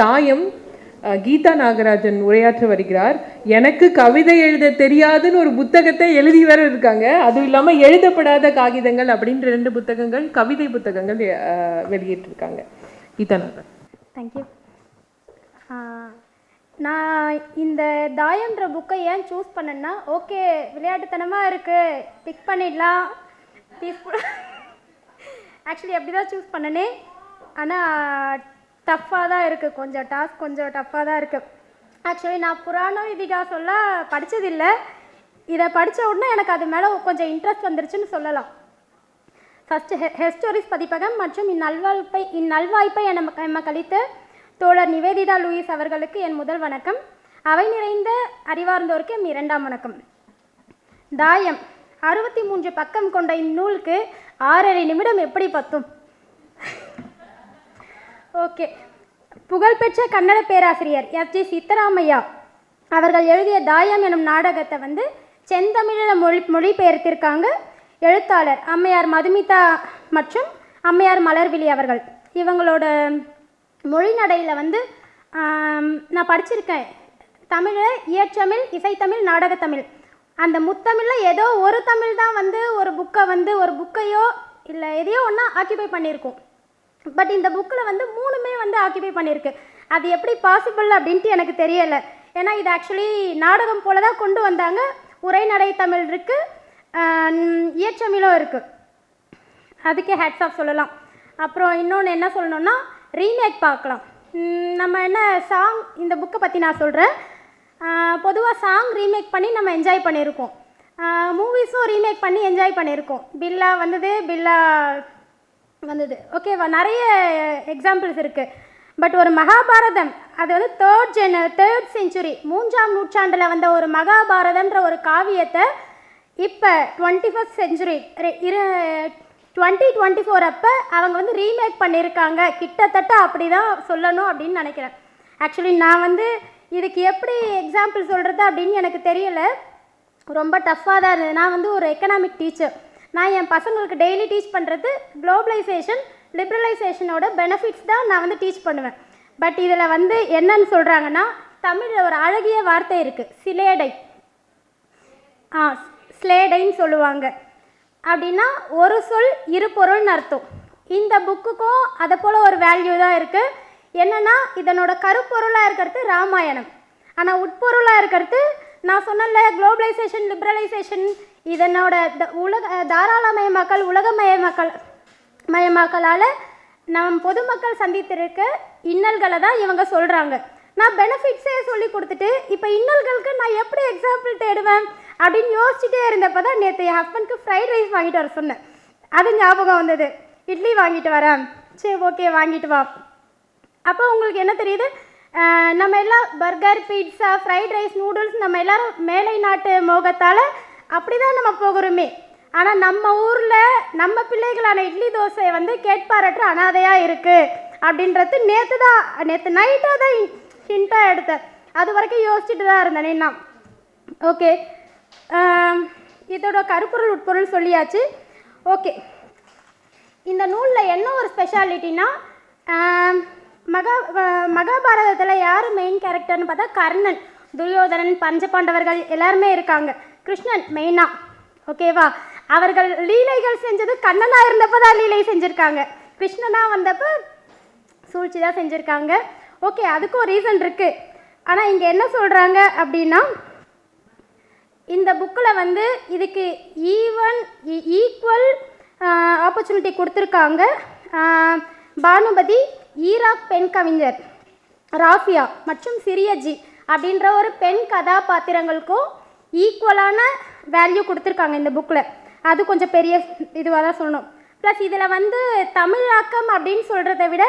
தாயம் கீதா நாகராஜன் உரையாற்ற வருகிறார். எனக்கு கவிதை எழுத தெரியாதுன்னு ஒரு புத்தகத்தை எழுதி வேற இருக்காங்க. அதுவும் இல்லாமல் எழுதப்படாத காகிதங்கள் அப்படின்ற ரெண்டு புத்தகங்கள் கவிதை புத்தகங்கள் வெளியிட்டிருக்காங்க. கீதா நாகராஜன். தேங்க்யூ நான் இந்த தாயம்ன்ற புக்கை ஏன் சூஸ் பண்ணேன்னா ஓகே விளையாட்டுத்தனமாக இருக்குது பிக் பண்ணிடலாம். பீஸ்ஃபுல் ஆக்சுவலி அப்படி தான் சூஸ் பண்ணனே. ஆனால் டஃப்பாக தான் இருக்குது கொஞ்சம் டாஸ்க் கொஞ்சம் டஃப்பாக தான் இருக்குது ஆக்சுவலி நான் புராணம் இதிகாசம்ல படித்ததில்லை இதை படித்த உடனே எனக்கு அது மேலே கொஞ்சம் இன்ட்ரெஸ்ட் வந்துருச்சுன்னு சொல்லலாம். ஃபஸ்ட்டு ஹெ ஹெஸ்டோரிஸ் பதிப்பகம் மற்றும் இந்நல்வாய்ப்பை இந்நல்வாய்ப்பை என எமக்களித்த தோழர் நிவேதிதா லூயிஸ் அவர்களுக்கு என் முதல் வணக்கம். அவை நிறைந்த அறிவார்ந்தோருக்கு என் இரண்டாம் வணக்கம். தாயம் அறுபத்தி மூன்று பக்கம் கொண்ட இந்நூலுக்கு ஆறரை நிமிடம் எப்படி பத்தும்? ஓகே. புகழ்பெற்ற கன்னட பேராசிரியர் எஸ் ஜி சித்தராமையா அவர்கள் எழுதிய தாயம் எனும் நாடகத்தை வந்து செந்தமிழில் மொழி மொழிபெயர்த்திருக்காங்க எழுத்தாளர் அம்மையார் மதுமிதா மற்றும் அம்மையார் மலர்விழி அவர்கள். இவங்களோட மொழி நடையில் வந்து நான் படிச்சிருக்கேன். தமிழ் இயற்றமிழ் இசைத்தமிழ் நாடகத்தமிழ். அந்த முத்தமிழில் ஏதோ ஒரு தமிழ் தான் வந்து ஒரு புக்கை வந்து ஒரு புக்கையோ இல்லை எதையோ ஒன்றா ஆக்கிபை பண்ணியிருக்கோம். பட் இந்த புக்கில் வந்து மூணுமே வந்து ஆக்கிபை பண்ணியிருக்கு அது எப்படி பாசிபிள் அப்படின்ட்டு எனக்கு தெரியலை. ஏன்னா இது ஆக்சுவலி நாடகம் போல தான் கொண்டு வந்தாங்க. உரைநடை தமிழ் இருக்குது இயற்றமிழும் இருக்குது அதுக்கே ஹேட்ஸ் ஆஃப் சொல்லலாம். அப்புறம் இன்னொன்று என்ன சொல்லணும்னா ரீமேக் பார்க்கலாம். நம்ம என்ன சாங் இந்த புக்கை பற்றி நான் சொல்கிறேன் பொதுவாக சாங் ரீமேக் பண்ணி நம்ம என்ஜாய் பண்ணியிருக்கோம். மூவிஸும் ரீமேக் பண்ணி என்ஜாய் பண்ணியிருக்கோம். பில்லா வந்தது பில்லா வந்தது. ஓகேவா நிறைய எக்ஸாம்பிள்ஸ் இருக்குது பட் ஒரு மகாபாரதம் அது வந்து தேர்ட் ஜென தேர்ட் செஞ்சுரி மூன்றாம் நூற்றாண்டில் வந்த ஒரு மகாபாரதம்ன்ற ஒரு காவியத்தை இப்போ டுவெண்ட்டி ஃபஸ்ட் செஞ்சுரி இரு டுவெண்ட்டி டுவெண்ட்டி ஃபோர் அப்போ அவங்க வந்து ரீமேக் பண்ணியிருக்காங்க கிட்டத்தட்ட அப்படி தான் சொல்லணும் அப்படின்னு நினைக்கிறேன். ஆக்சுவலி நான் வந்து இதுக்கு எப்படி எக்ஸாம்பிள் சொல்கிறது அப்படின்னு எனக்கு தெரியல. ரொம்ப டஃப்பாக தான் இருந்தது. நான் வந்து ஒரு எக்கனாமிக் டீச்சர் நான் என் பசங்களுக்கு டெய்லி டீச் பண்ணுறது குளோபலைசேஷன் லிபரலைசேஷனோட பெனிஃபிட்ஸ் தான் நான் வந்து டீச் பண்ணுவேன். பட் இதில் வந்து என்னன்னு சொல்கிறாங்கன்னா தமிழில் ஒரு அழகிய வார்த்தை இருக்குது சிலேடை. ஆ ஸ்லேடைன்னு சொல்லுவாங்க. அப்படின்னா ஒரு சொல் இரு பொருள்னு அர்த்தம். இந்த புக்குக்கும் அதை போல் ஒரு வேல்யூ தான் இருக்குது என்னென்னா இதனோட கருப்பொருளாக இருக்கிறது ராமாயணம். ஆனால் உட்பொருளாக இருக்கிறது நான் சொன்னல குளோபலைசேஷன் லிபரலைசேஷன் இதனோட த- உலக தாராளமயமாக்கல் உலகமயமாக்கல் மயமாக்கலால் நம் பொதுமக்கள் சந்தித்திருக்க இன்னல்களை தான் இவங்க சொல்கிறாங்க நான் பெனிஃபிட்ஸே சொல்லி கொடுத்துட்டு இப்போ இன்னல்களுக்கு நான் எப்படி எக்ஸாம்பிள் தேடுவேன் அப்படின்னு யோசிச்சுட்டே இருந்தப்போ தான் நேற்று என் ஹஸ்பண்ட்க்கு ஃப்ரைட் ரைஸ் வாங்கிட்டு வர சொன்னேன். அது ஞாபகம் வந்தது. இட்லி வாங்கிட்டு வரேன். சரி ஓகே வாங்கிட்டு வா. அப்போ உங்களுக்கு என்ன தெரியுது? நம்ம எல்லாம் burger pizza fried rice noodles நம்ம எல்லாரும் மேலை நாட்டு மோகத்தால் அப்படி தான் நம்ம போகிறோமே. ஆனால் நம்ம ஊரில் நம்ம பிள்ளைகளான இட்லி தோசை வந்து கேட்பாரற்ற அனாதையாக இருக்குது அப்படின்றது நேற்று தான் நேற்று நைட்டாக தான் ஹிண்ட்டாக எடுத்தேன். அது வரைக்கும் யோசிச்சுட்டு தான் இருந்தேனே நான் ஓகே. இதோட கருப்பொருள் உட்பொருள் சொல்லியாச்சு. ஓகே. இந்த நூலில் என்ன ஒரு ஸ்பெஷாலிட்டினா மகா மகாபாரதத்தில் யார் மெயின் கேரக்டர்னு பார்த்தா கர்ணன் துரியோதனன் பஞ்சபாண்டவர்கள் எல்லாருமே இருக்காங்க. கிருஷ்ணன் மெயினாக ஓகேவா? அவர்கள் லீலைகள் செஞ்சது கண்ணனாக இருந்தப்போ தான் லீலை செஞ்சுருக்காங்க. கிருஷ்ணனா வந்தப்போ சூழ்ச்சி தான் செஞ்சுருக்காங்க. ஓகே அதுக்கும் ரீசன் இருக்குது ஆனால் இங்கே என்ன சொல்கிறாங்க அப்படின்னா இந்த புக்கில் வந்து இதுக்கு ஈவன் ஈக்குவல் e, ஆப்பர்ச்சுனிட்டி கொடுத்துருக்காங்க. பானுமதி பானுபதி ஈராக் பெண் கவிஞர் ராஃபியா மற்றும் சிரியஜி அப்படின்ற ஒரு பெண் கதாபாத்திரங்களுக்கும் ஈக்குவலான வேல்யூ கொடுத்துருக்காங்க இந்த புக்கில் அது கொஞ்சம் பெரிய இதுவாக தான் சொல்லணும். ப்ளஸ் இதில் வந்து தமிழாக்கம் அப்படின்னு சொல்கிறத விட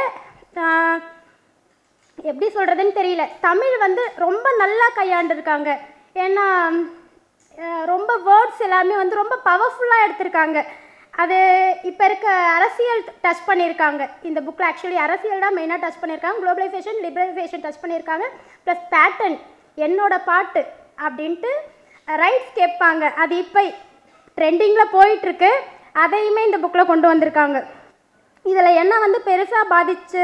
எப்படி சொல்கிறதுன்னு தெரியல. தமிழ் வந்து ரொம்ப நல்லா கையாண்டுருக்காங்க. ஏன்னா ரொம்ப வேர்ட்ஸ் எல்லாமே வந்து ரொம்ப பவர்ஃபுல்லாக எடுத்திருக்காங்க. அது இப்போ இருக்க அரசியல் டச் பண்ணியிருக்காங்க. இந்த புக்கில் ஆக்சுவலி அரசியல் தான் மெயினாக டச் பண்ணியிருக்காங்க. குளோபலைசேஷன் லிபரலைசேஷன் டச் பண்ணியிருக்காங்க. ப்ளஸ் பேட்டர்ன் என்னோட பாட்டு அப்படின்ட்டு ரைட்ஸ் கேட்பாங்க. அது இப்போ ட்ரெண்டிங்கில் போயிட்டுருக்கு. அதையுமே இந்த புக்கில் கொண்டு வந்திருக்காங்க. இதில் என்ன வந்து பெருசாக பாதித்த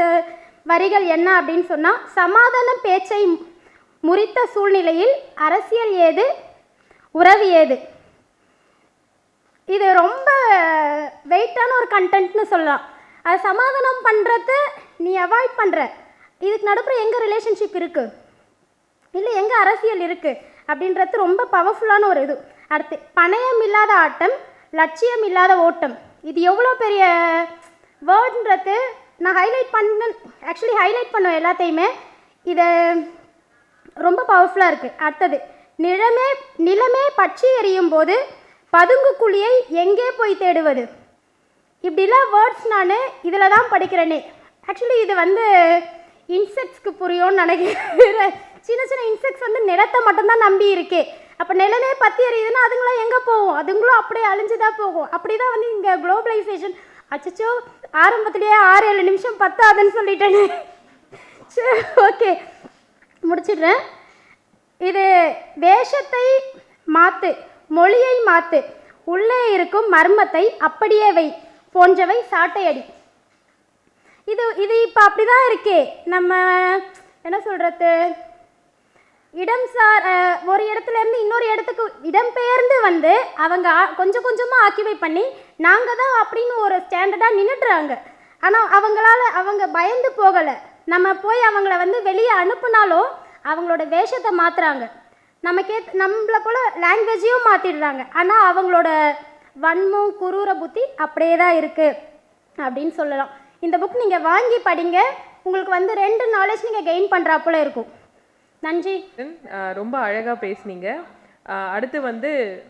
வரிகள் என்ன அப்படின்னு சொன்னால் சமாதான பேச்சை முறித்த சூழ்நிலையில் அரசியல் ஏது உறவு ஏது? இது ரொம்ப வெயிட்டான ஒரு கண்டென்ட்னு சொல்லலாம். அது சமாதானம் பண்ணுறத நீ அவாய்ட் பண்ணுற இதுக்கு நடுப்புற எங்கே ரிலேஷன்ஷிப் இருக்குது இல்லை எங்கே அரசியல் இருக்குது அப்படின்றது ரொம்ப பவர்ஃபுல்லான ஒரு இது. அடுத்து பணயம் இல்லாத ஆட்டம் லட்சியம் இல்லாத ஓட்டம். இது எவ்வளோ பெரிய வேர்டுன்றது நான் ஹைலைட் பண்ண ஆக்சுவலி ஹைலைட் பண்ணுவேன் எல்லாத்தையுமே இதை ரொம்ப பவர்ஃபுல்லாக இருக்குது அடுத்தது நிலமே நிலமே பற்றி எரியும் போது பதுங்கு குழியை எங்கே போய் தேடுவது? இப்படிலாம் வேர்ட்ஸ் நான் இதில் தான் படிக்கிறேனே. ஆக்சுவலி இது வந்து இன்செக்ட்ஸ்க்கு புரியும்னு நினைக்கிறேன். சின்ன சின்ன இன்செக்ட்ஸ் வந்து நிலத்தை மட்டும்தான் நம்பி இருக்கே. அப்போ நிலமே பற்றி எரியுதுன்னா அதுங்களாம் எங்கே போகும்? அதுங்களும் அப்படியே அழிஞ்சு தான் போகும். அப்படி தான் வந்து இங்கே குளோபலைசேஷன் அச்சச்சோ ஆரம்பத்துலேயே ஆறு ஏழு நிமிஷம் பத்தாதுன்னு சொல்லிட்டேனே. சரி ஓகே. முடிச்சிடுறேன். இது வேஷத்தை மாற்று மொழியை மாற்று உள்ளே இருக்கும் மர்மத்தை அப்படியே வை. போன்றவை சாட்டையடி. இது இது இப்போ அப்படி தான் இருக்கே. நம்ம என்ன சொல்கிறது இடம் சார் ஒரு இடத்துல இருந்து இன்னொரு இடத்துக்கு இடம்பெயர்ந்து வந்து அவங்க கொஞ்சம் கொஞ்சமாக ஆக்கிவை பண்ணி நாங்கள் தான் அப்படின்னு ஒரு ஸ்டாண்டர்டாக நின்றுட்டுறாங்க ஆனால் அவங்களால அவங்க பயந்து போகலை. நம்ம போய் அவங்கள வந்து வெளியே அனுப்புனாலும் அவங்களோட வேஷத்தை மாற்றுறாங்க நமக்கே நம்மளை போல் லாங்குவேஜையும் மாற்றிடுறாங்க ஆனால் அவங்களோட வன்மம் குரூர புத்தி அப்படியே தான் இருக்குது அப்படின்னு சொல்லலாம். இந்த புக் நீங்கள் வாங்கி படிங்க. உங்களுக்கு வந்து ரெண்டு நாலேஜ் நீங்கள் கெயின் பண்ணுறாப்புல இருக்கும். நன்றி. ரொம்ப அழகாக பேசுனீங்க. அடுத்து வந்து